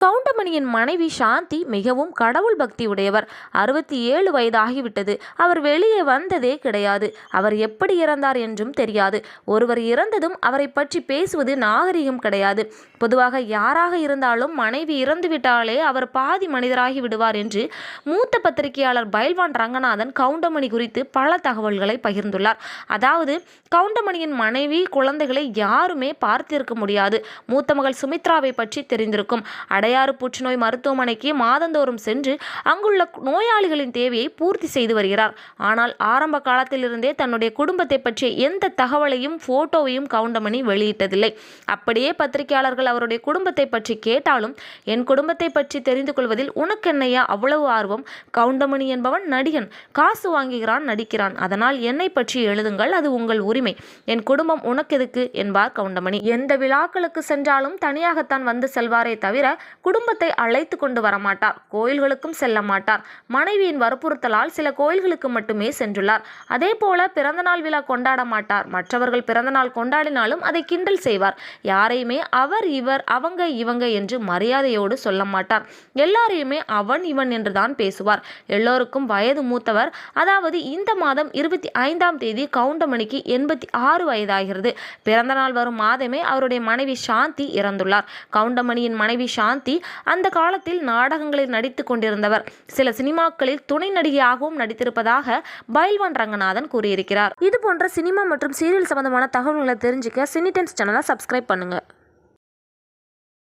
Count சுப்பிரமணியின் மனைவி சாந்தி மிகவும் கடவுள் பக்தி உடையவர். அறுபத்தி ஏழு வயதாகிவிட்டது. அவர் வெளியே வந்ததே கிடையாது. அவர் எப்படி இறந்தார் என்றும் தெரியாது. ஒருவர் இறந்ததும் அவரை பற்றி பேசுவது நாகரிகம் கிடையாது. பொதுவாக யாராக இருந்தாலும் மனைவி இறந்துவிட்டாலே அவர் பாதி மனிதராகி விடுவார் என்று மூத்த பத்திரிகையாளர் பைல்வான் ரங்கநாதன் கவுண்டமணி குறித்து பல தகவல்களை பகிர்ந்துள்ளார். அதாவது கவுண்டமணியின் மனைவி குழந்தைகளை யாருமே பார்த்திருக்க முடியாது. மூத்த மகள் சுமித்ராவை பற்றி தெரிந்திருக்கும். அடையாறு புற்றுநோய் மருத்துவமனைக்கு மாதந்தோறும் சென்று அங்குள்ள நோயாளிகளின் தேவையை பூர்த்தி செய்து வருகிறார். ஆனால் ஆரம்ப காலத்திலிருந்தே தன்னுடைய குடும்பத்தை பற்றிய எந்த தகவலையும் போட்டோவையும் கவுண்டமணி வெளியிட்டதில்லை. அப்படியே பத்திரிகையாளர்கள் அவருடைய குடும்பத்தை பற்றி கேட்டாலும் என் குடும்பத்தை பற்றி தெரிந்து கொள்வதில் உனக்கென்னையா அவ்வளவு ஆர்வம்? கவுண்டமணி என்பவன் நடிகன். காசு வாங்குகிறான் நடிக்கிறான். அதனால் என்னை பற்றி எழுதுங்கள் அது உங்கள் உரிமை. என் குடும்பம் உனக்கெதுக்கு என்பார் கவுண்டமணி. எந்த விழாக்களுக்கு சென்றாலும் தனியாகத்தான் வந்து செல்வாரே தவிர குடும்பத்தை அழைத்து கொண்டு வரமாட்டார். கோயில்களுக்கும் செல்ல மாட்டார். மனைவியின் வற்புறுத்தலால் சில கோயில்களுக்கு மட்டுமே சென்றுள்ளார். அதே போல பிறந்தநாள் விழா கொண்டாட மாட்டார். மற்றவர்கள் பிறந்தநாள் கொண்டாடினாலும் அதை கிண்டல் செய்வார். யாரையுமே அவர் இவர் அவங்க இவங்க என்று மரியாதையோடு சொல்ல மாட்டார். எல்லாரையுமே அவன் இவன் என்றுதான் பேசுவார். எல்லோருக்கும் வயது மூத்தவர் அதாவது இந்த மாதம் இருபத்தி ஐந்தாம் தேதி கவுண்டமணிக்கு எண்பத்தி ஆறு வயதாகிறது. பிறந்தநாள் வரும் மாதமே அவருடைய மனைவி சாந்தி இறந்துள்ளார். கவுண்டமணியின் மனைவி சாந்தி அந்த காலத்தில் நாடகங்களில் நடித்து கொண்டிருந்தவர். சில சினிமாக்களில் துணை நடிகையாகவும் நடித்திருப்பதாக பைல்வான் ரங்கநாதன் கூறியிருக்கிறார். இது போன்ற சினிமா மற்றும் சீரியல் சம்பந்தமான தகவல்களை தெரிஞ்சுக்க சினிடென்ஸ் சேனலை சப்ஸ்கிரைப் பண்ணுங்க.